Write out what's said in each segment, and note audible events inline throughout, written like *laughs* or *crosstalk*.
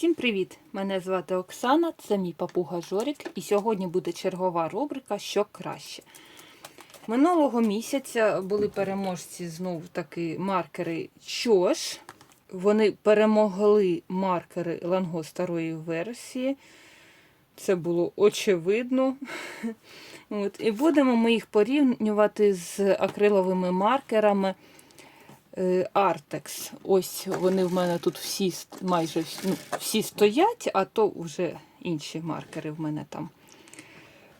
Всім привіт! Мене звати Оксана, це мій папуга Жорік, і сьогодні буде чергова рубрика Що краще. Минулого місяця були переможці знов таки маркери Чош. Вони перемогли маркери Ланго старої версії. Це було очевидно. *laughs* От. І будемо ми їх порівнювати з акриловими маркерами Artex. Ось вони в мене тут всі майже ну, всі стоять, а то вже інші маркери в мене там.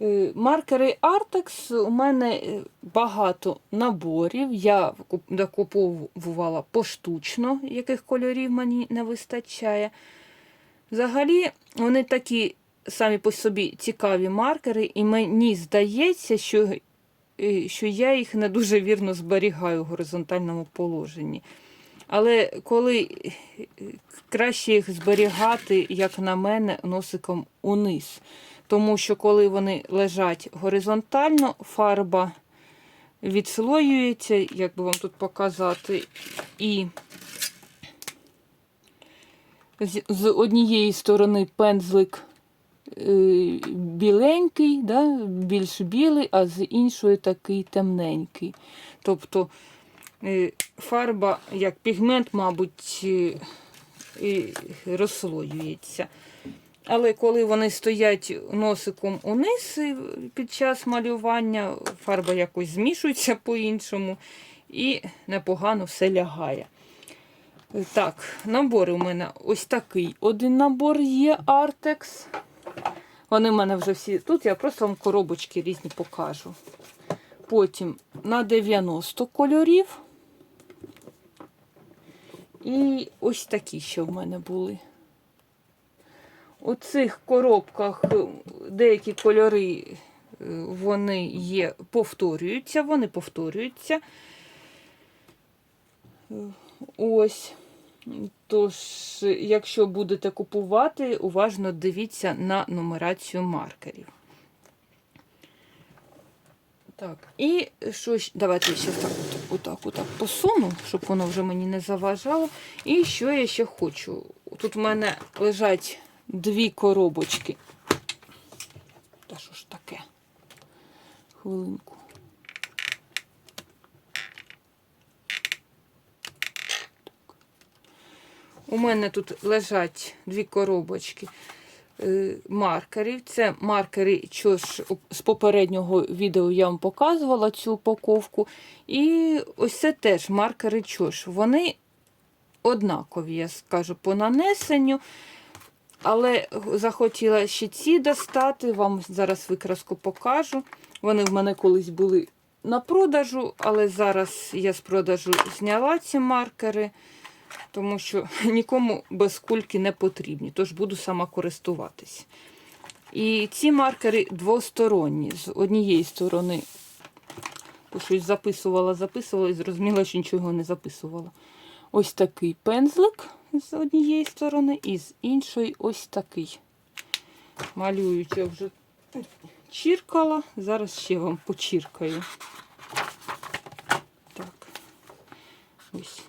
Е, Маркери Artex у мене е, багато наборів. Я докуповувала поштучно, яких кольорів мені не вистачає. Взагалі, вони такі самі по собі цікаві маркери, і мені здається, що, що я їх не дуже вірно зберігаю в горизонтальному положенні. Але коли е, краще їх зберігати, як на мене, носиком униз. Тому що коли вони лежать горизонтально, фарба відслоюється, як би вам тут показати, і з, однієї сторони пензлик е, біленький, да, більш білий, а з іншої такий темненький. Тобто е, фарба, як пігмент, мабуть, е, розслоюється. Але коли вони стоять носиком униз е, під час малювання, фарба якось змішується по-іншому і непогано все лягає. Е, Так, набори у мене ось такий один набор є Artex. Вони в мене вже всі тут, я просто вам коробочки різні покажу. Потім на 90 кольорів. І ось такі ще в мене були. У цих коробках деякі кольори е, вони є, повторюються, вони повторюються. Е, Ось. Тож, якщо будете купувати, уважно дивіться на нумерацію маркерів. Так, і що ще? Давайте ще так, отак, отак посуну, щоб воно вже мені не заважало. І що я ще хочу? Тут в мене лежать дві коробочки. Та що ж таке? Хвилинку. У мене тут лежать дві коробочки е, маркерів. Це маркери, що ж з попереднього відео я вам показувала цю упаковку. І ось це теж маркери чош. Вони однакові, я скажу, по нанесенню. Але захотіла ще ці достати, вам зараз викраску покажу. Вони в мене колись були на продажу, але зараз я з продажу зняла ці маркери, тому що *laughs* нікому без кульки не потрібні, тож буду сама користуватись. І ці маркери двосторонні. З однієї сторони щось записувала, записувала і зрозуміла, що нічого не записувала. Ось такий пензлик з однієї сторони, і з іншої ось такий. Малюючи вже чіркала, зараз ще вам почіркаю. Так, ось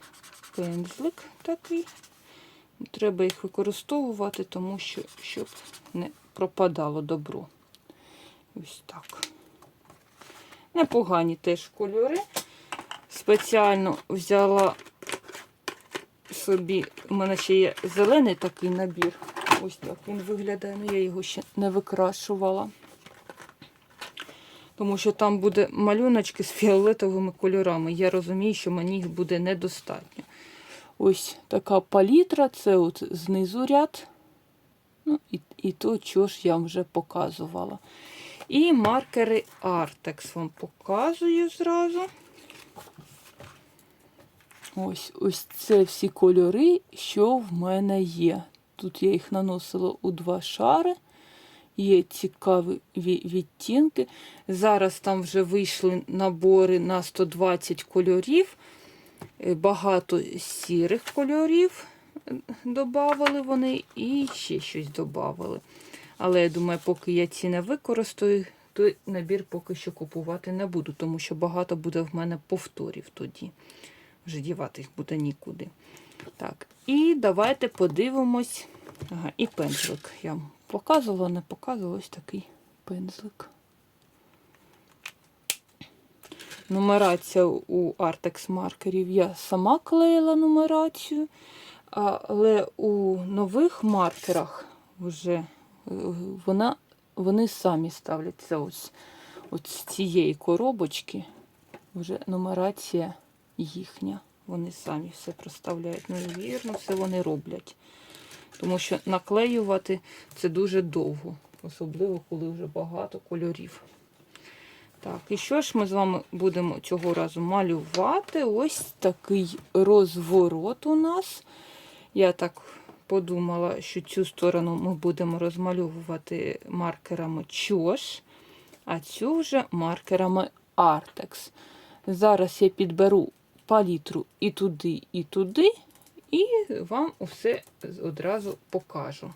пензлик такий. Треба їх використовувати, тому що щоб не пропадало добро. Ось так. Непогані теж кольори. Спеціально взяла собі, у мене ще є зелений такий набір. Ось так він виглядає, але я його ще не викрашувала. Тому що там буде малюночки з фіолетовими кольорами. Я розумію, що мені їх буде недостатньо. Ось така палітра, це от знизу ряд. Ну, і, і то, що ж я вже показувала. І маркери Artex вам показую зразу. Ось ось це всі кольори, що в мене є. Тут я їх наносила у два шари. Є цікаві відтінки. Зараз там вже вийшли набори на 120 кольорів. Е, Багато сірих кольорів додавали вони і ще щось додавали. Але я думаю, поки я ці не використаю, то набір поки що купувати не буду, тому що багато буде в мене повторів тоді. Вже дівати їх буде нікуди. Так, і давайте подивимось, Ага, і пензлик. Я вам показувала, не показувала ось такий пензлик. Нумерація у Artex маркерів я сама клеїла нумерацію, але у нових маркерах вже е, вона, вони самі ставляться ось, ось з цієї коробочки. Вже нумерація їхня. Вони самі все проставляють. Ну, і вірно, все вони роблять. Тому що наклеювати це дуже довго, особливо коли вже багато кольорів. Так, і що ж ми з вами будемо цього разу малювати? Ось такий розворот у нас. Я так подумала, що цю сторону ми будемо розмальовувати маркерами чош, а цю вже маркерами Artex. Зараз я підберу палітру і туди, і туди, і вам усе одразу покажу.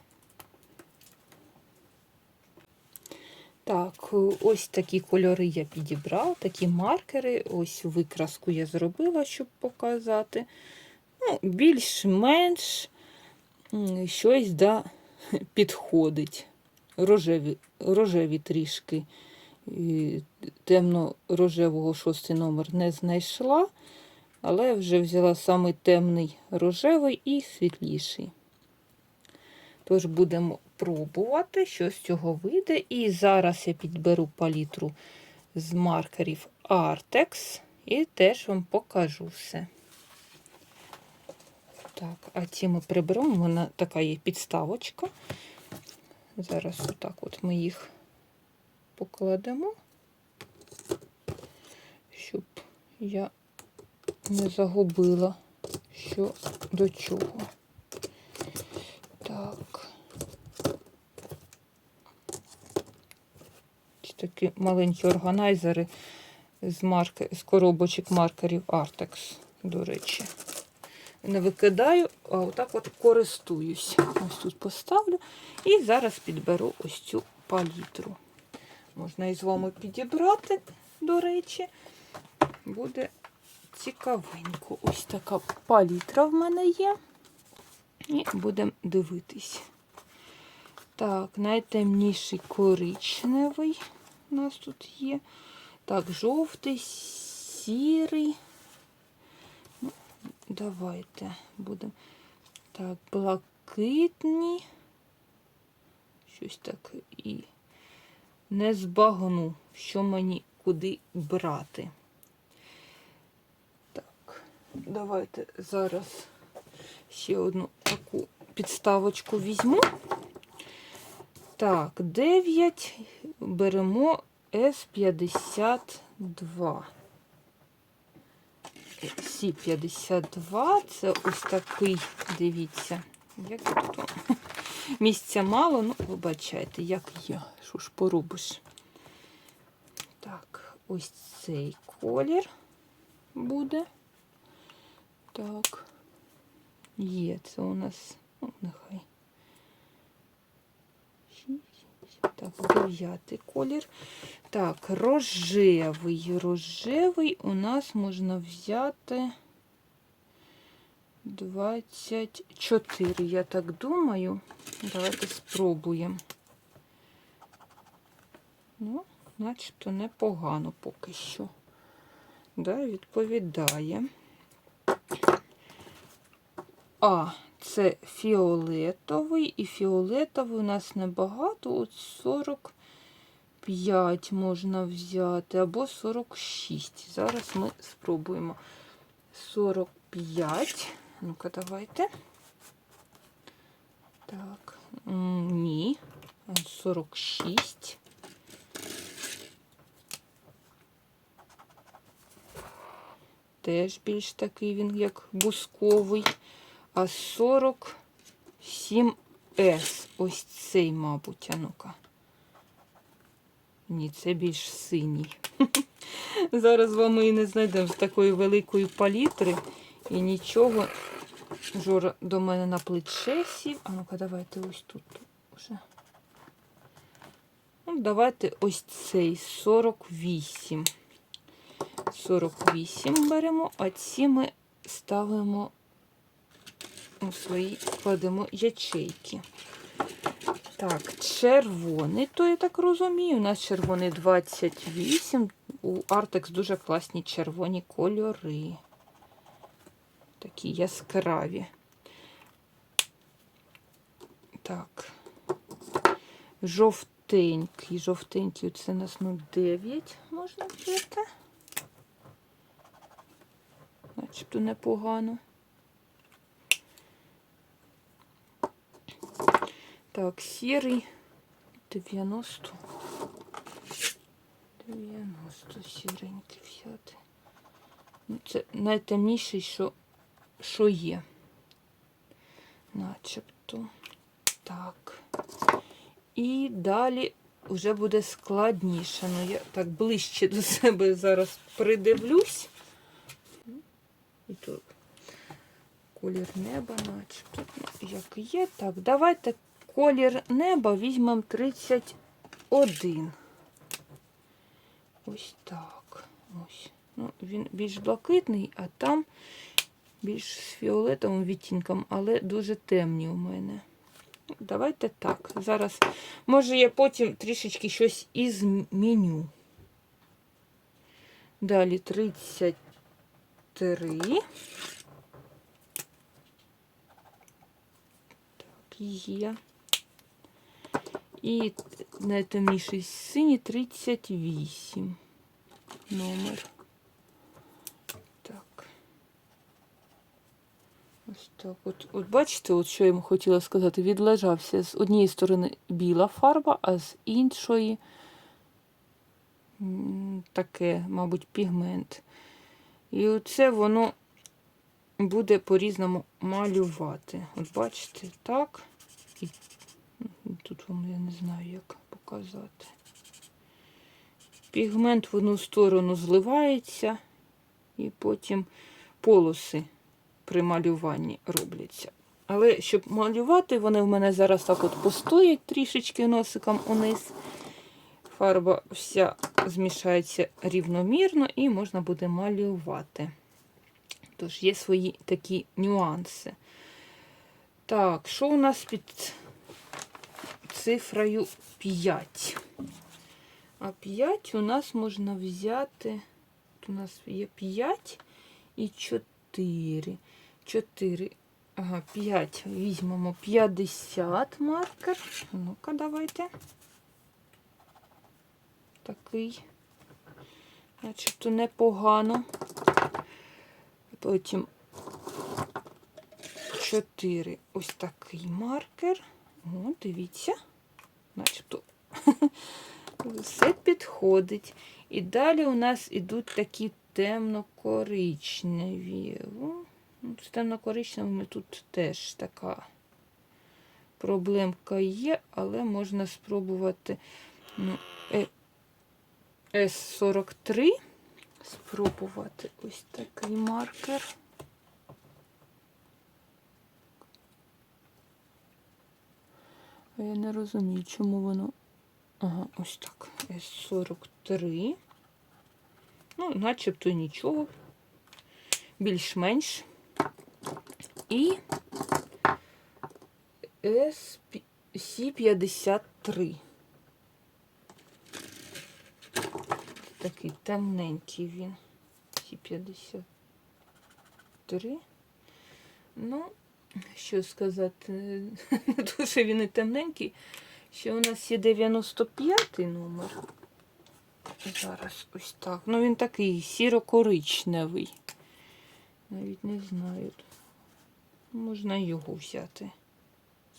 Так, ось такі кольори я підібрала, такі маркери. Ось викраску я зробила, щоб показати. Ну, Більш-менш щось да, *laughs* підходить. Рожеві, рожеві трішки. Темно-рожевого шостий номер не знайшла, але вже взяла самий темний рожевий і світліший. Тож будемо пробувати, що з цього вийде. І зараз я підберу палітру з маркерів Artex і теж вам покажу все. Так, а ці ми приберемо, вона така є підставочка. Зараз отак от ми їх покладемо, щоб я не загубила, що до чого. Так. Ось такі маленькі органайзери з, марки, з коробочок маркерів Artex, до речі. Не викидаю, а отак от користуюсь. Ось тут поставлю. І зараз підберу ось цю палітру. Можна і з вами підібрати, до речі. Буде цікавенько. Ось така палітра в мене є. І будемо дивитись. Так, найтемніший коричневий у нас тут є. Так, жовтий, сірий. Ну, давайте будемо. Так, блакитні. Щось так і не збагну, що мені куди брати. Так, давайте зараз ще одну таку підставочку візьму. Так, 9 беремо С52. Сі-52 це ось такий, дивіться, як тут місця мало, ну, вибачайте, як я, що ж поробиш. Так, ось цей колір буде. Так. Є, це у нас, ну, нехай. Так, дев'ятий колір. Так, рожевий. Рожевий у нас можна взяти 24, я так думаю. Давайте спробуємо. Ну, начебто непогано поки що. Да, відповідає. А, це фіолетовий, і фіолетовий у нас небагато, от 45 можна взяти, або 46. Зараз ми спробуємо 45. Ну-ка, давайте. Так, ні, 46. Теж більш такий він, як бусковий а 47С. Ось цей, мабуть, а ну-ка. Ні, це більш синій. *laughs* Зараз з вами і не знайдемо з такої великої палітри і нічого. Жора до мене на плече сів. А ну-ка, давайте ось тут вже. Ну, давайте ось цей 48. 48 беремо, а ці ми ставимо у свої кладемо ячейки. Так, червоний, то я так розумію. У нас червоний 28. У Артекс дуже класні червоні кольори. Такі яскраві. Так. Жовтенький. Жовтенький це у нас ну, 9 можна взяти. Начебто непогано. Так, сірий 90. 90 сіренький взяти. Це найтемніший, що, що є. Начебто. Так. І далі вже буде складніше. Ну, я так ближче до себе зараз придивлюсь. І тут колір неба, начебто. Ну, як є. Так, давайте колір неба візьмемо 31. Ось так. Ось. Ну, він більш блакитний, а там більш з фіолетовим відтінком, але дуже темні у мене. Давайте так. Зараз, може, я потім трішечки щось і зміню. Далі 33. Так, є. І найтемніший синій 38 номер. Так. Ось так. От, от бачите, от що я йому хотіла сказати, відлежався з однієї сторони біла фарба, а з іншої таке, мабуть, пігмент. І оце воно буде по-різному малювати. От бачите, так. І тут я не знаю, як показати. Пігмент в одну сторону зливається, і потім полоси при малюванні робляться. Але щоб малювати, вони в мене зараз так от постоять трішечки носиком униз. Фарба вся змішається рівномірно і можна буде малювати. Тож є свої такі нюанси. Так, що у нас під цифрою 5? А 5 у нас можна взяти. Тут у нас є 5 і 4. 4. Ага, 5. Візьмемо 50 маркер. Ну-ка, давайте. Такий. Начебто непогано. Потім 4. Ось такий маркер. О, дивіться. Начебто *laughs* все підходить. І далі у нас ідуть такі темно-коричневі. Ну, З темно-коричневими тут теж така проблемка є, але можна спробувати ну, е- С43. Спробувати ось такий маркер. Я не розумію, чому воно. Ага, ось так. С43. Ну, начебто нічого. Більш-менш. І С53. Такий темненький він. Сі-53. Ну, що сказати, *laughs* дуже він і темненький. Ще у нас є 95 номер. Зараз ось так. Ну він такий сіро-коричневий. Навіть не знаю. Можна його взяти.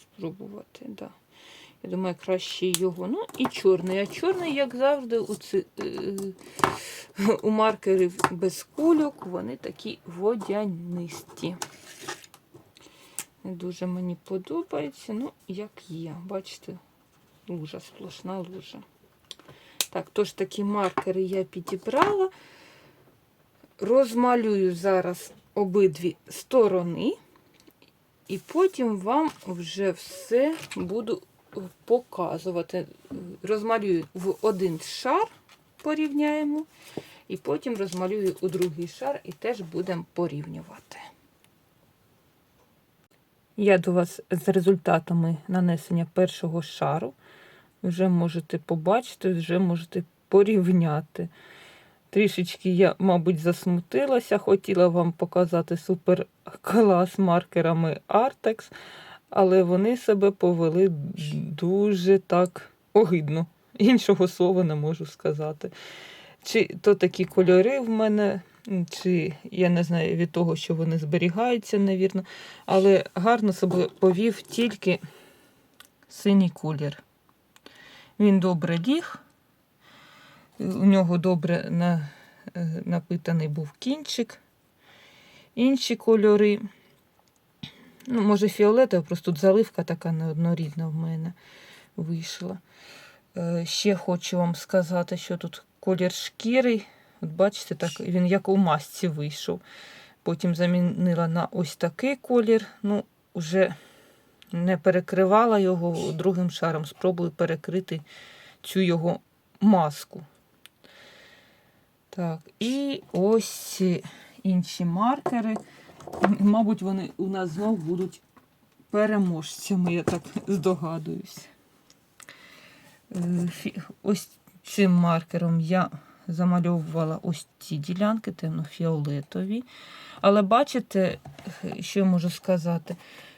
Спробувати, да. Я думаю, краще його. Ну і чорний. А чорний, як завжди, у, ци, е, у маркерів без кульок, вони такі водянисті. Не дуже мені подобається. Ну, як є. Бачите, лужа, сплошна лужа. Так, тож такі маркери я підібрала. Розмалюю зараз обидві сторони, і потім вам вже все буду показувати. Розмалюю в один шар, порівняємо, і потім розмалюю у другий шар і теж будемо порівнювати. Я до вас з результатами нанесення першого шару. Вже можете побачити, вже можете порівняти. Трішечки я, мабуть, засмутилася, хотіла вам показати супер клас маркерами Artex, але вони себе повели дуже так огидно. Іншого слова не можу сказати. Чи то такі кольори в мене, чи я не знаю від того, що вони зберігаються, невірно. Але гарно себе повів тільки синій колір. Він добре ліг, у нього добре на, е, напитаний був кінчик. Інші кольори. Ну, може, фіолетова, просто тут заливка така неоднорідна в мене вийшла. Е, Ще хочу вам сказати, що тут колір шкіри. От бачите, так він як у масці вийшов. Потім замінила на ось такий колір. Ну, вже не перекривала його другим шаром. Спробую перекрити цю його маску. Так, і ось інші маркери. Мабуть, вони у нас знов будуть переможцями, я так здогадуюсь. Е, Ось цим маркером я замальовувала ось ці ділянки темно-фіолетові. Але бачите, що я можу сказати?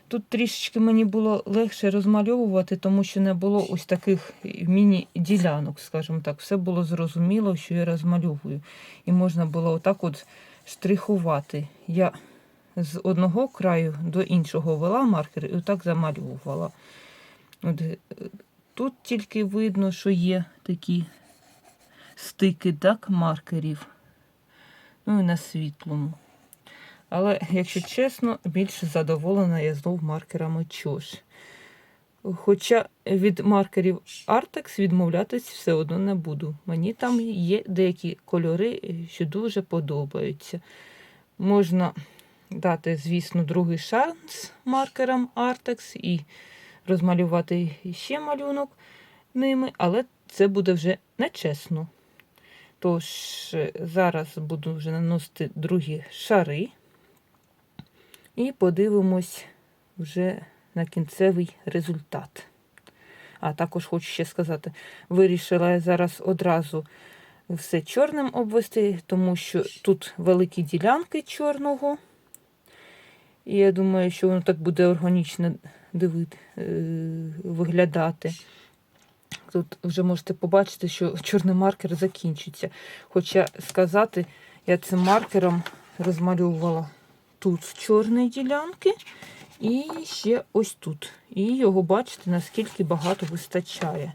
Тут трішечки мені було легше розмальовувати, тому що не було ось таких міні-ділянок, скажімо так. Все було зрозуміло, що я розмальовую. І можна було отак от штрихувати. Я з одного краю до іншого вела маркер і отак замальовувала. От, е, тут тільки видно, що є такі стики так, маркерів. Ну і на світлому. Але, якщо чесно, більш задоволена я знов маркерами чош. Хоча від маркерів Artex відмовлятись все одно не буду. Мені там є деякі кольори, що дуже подобаються. Можна дати, звісно, другий шанс маркерам Artex і розмалювати ще малюнок ними, але це буде вже нечесно. Тож, е, зараз буду вже наносити другі шари. І подивимось вже на кінцевий результат. А також хочу ще сказати, вирішила я зараз одразу все чорним обвести, тому що тут великі ділянки чорного. І я думаю, що воно так буде органічно дивити, е, виглядати. Тут вже можете побачити, що чорний маркер закінчиться. Хоча сказати, я цим маркером розмальовувала тут чорні ділянки і ще ось тут. І його бачите, наскільки багато вистачає.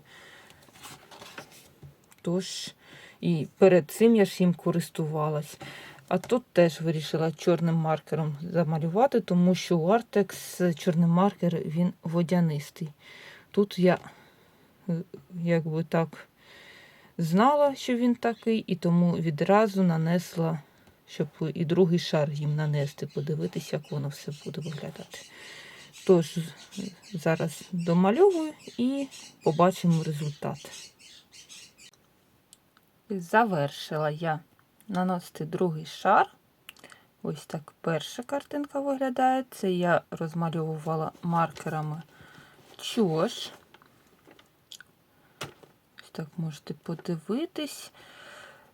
Тож, і перед цим я ж їм користувалась. А тут теж вирішила чорним маркером замалювати, тому що у Artex чорний маркер він водянистий. Тут я якби так знала, що він такий, і тому відразу нанесла, щоб і другий шар їм нанести, подивитися, як воно все буде виглядати. Тож, зараз домальовую і побачимо результат. Завершила я наносити другий шар. Ось так перша картинка виглядає. Це я розмальовувала маркерами чош. Так можете подивитись.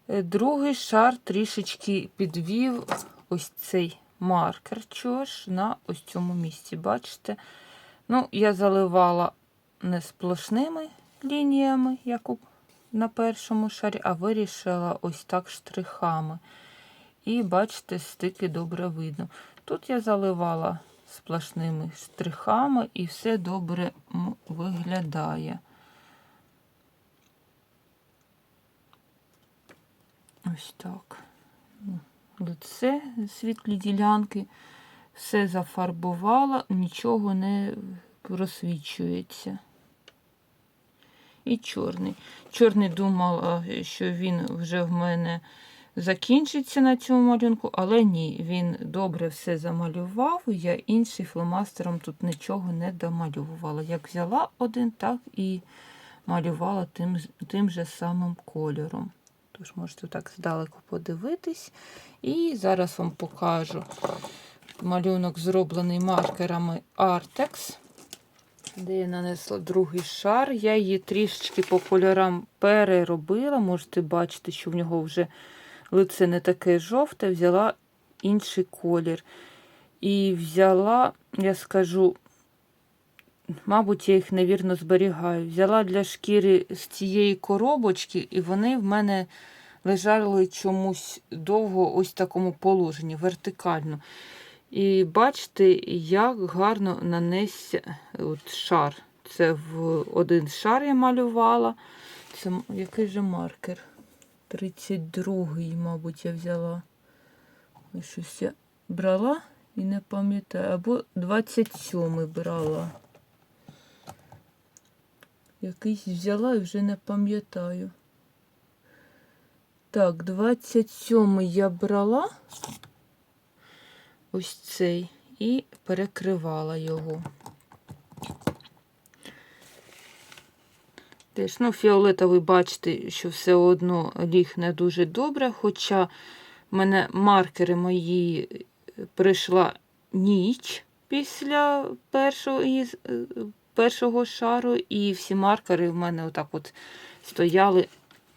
Е, Другий шар трішечки підвів ось цей маркер чош на ось цьому місці. Бачите? Ну, я заливала не сплошними лініями, як на першому шарі, а вирішила ось так штрихами. І бачите, стики добре видно. Тут я заливала сплошними штрихами і все добре виглядає. Ось так. Ну, Лице, світлі ділянки, все зафарбувала, нічого не просвічується і чорний. Чорний думала, що він вже в мене закінчиться на цьому малюнку, але ні, він добре все замалював. Я інший фломастером тут нічого не домалювала. Як взяла один, так і малювала тим, тим же самим кольором. Тож можете так здалеку подивитись. І зараз вам покажу Малюнок зроблений маркерами Artex, де я нанесла другий шар. Я її трішечки по кольорам переробила. Можете бачити, що в нього вже лице не таке жовте, взяла інший колір. І взяла, я скажу, мабуть, я їх невірно зберігаю. Взяла для шкіри з цієї коробочки, і вони в мене лежали чомусь довго ось в такому положенні, вертикально. І бачите, як гарно нанесся от шар. Це в один шар я малювала. Це який же маркер? 32-й, мабуть, я взяла. Щось я брала і не пам'ятаю. Або 27-й брала. Якийсь взяла і вже не пам'ятаю. Так, 27 я брала ось цей і перекривала його. Теж, ну, фіолетовий, бачите, що все одно ліг не дуже добре, хоча в мене маркери мої е, прийшла ніч після першого, із, е, першого шару, і всі маркери в мене отак от стояли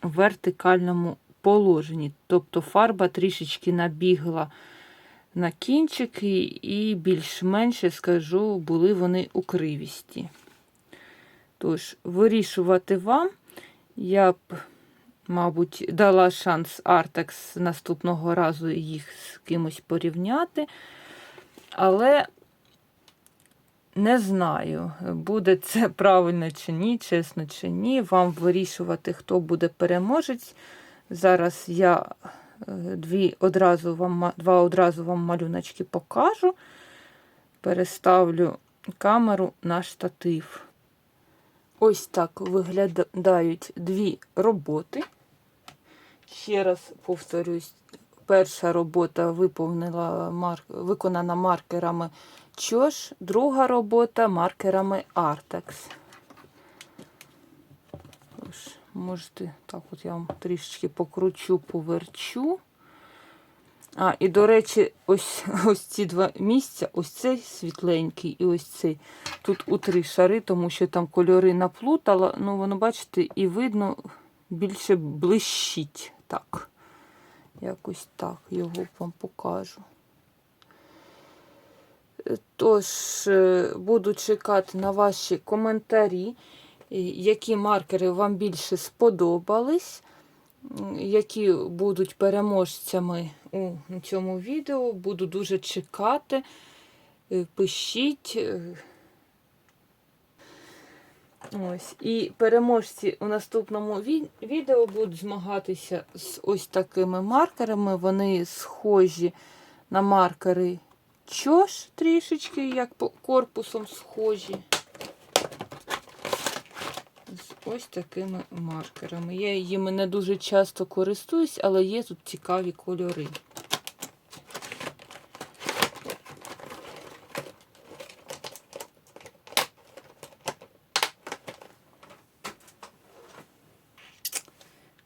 в вертикальному положенні. Тобто фарба трішечки набігла на кінчики, і більш-менш, скажу, були вони у кривісті. Тож, вирішувати вам, я б, мабуть, дала шанс Артекс наступного разу їх з кимось порівняти. Але не знаю, буде це правильно чи ні, чесно чи ні. Вам вирішувати, хто буде переможець. Зараз я е, дві одразу вам, два одразу вам малюночки покажу. Переставлю камеру на штатив. Ось так виглядають дві роботи. Ще раз повторюсь, перша робота виповнила виконана маркерами Чош, друга робота маркерами Artex. Можете, так от я вам трішечки покручу, поверчу. А, і, до речі, ось, *laughs* ось ці два місця, ось цей світленький і ось цей. Тут у три шари, тому що там кольори наплутала. Ну, воно, бачите, і видно більше блищить. Так. Якось так його вам покажу. Тож, е, буду чекати на ваші коментарі, які маркери вам більше сподобались, які будуть переможцями у цьому відео. Буду дуже чекати. Е, Пишіть. е, Ось. І переможці у наступному відео будуть змагатися з ось такими маркерами. Вони схожі на маркери чош трішечки, як по корпусом схожі. З ось такими маркерами. Я їми не дуже часто користуюсь, але є тут цікаві кольори.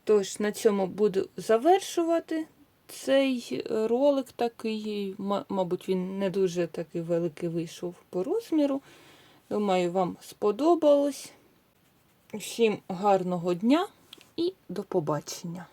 Тож, на цьому буду завершувати цей е, ролик такий. Мабуть, він не дуже такий великий вийшов по розміру. Думаю, вам сподобалось. Всім гарного дня і до побачення!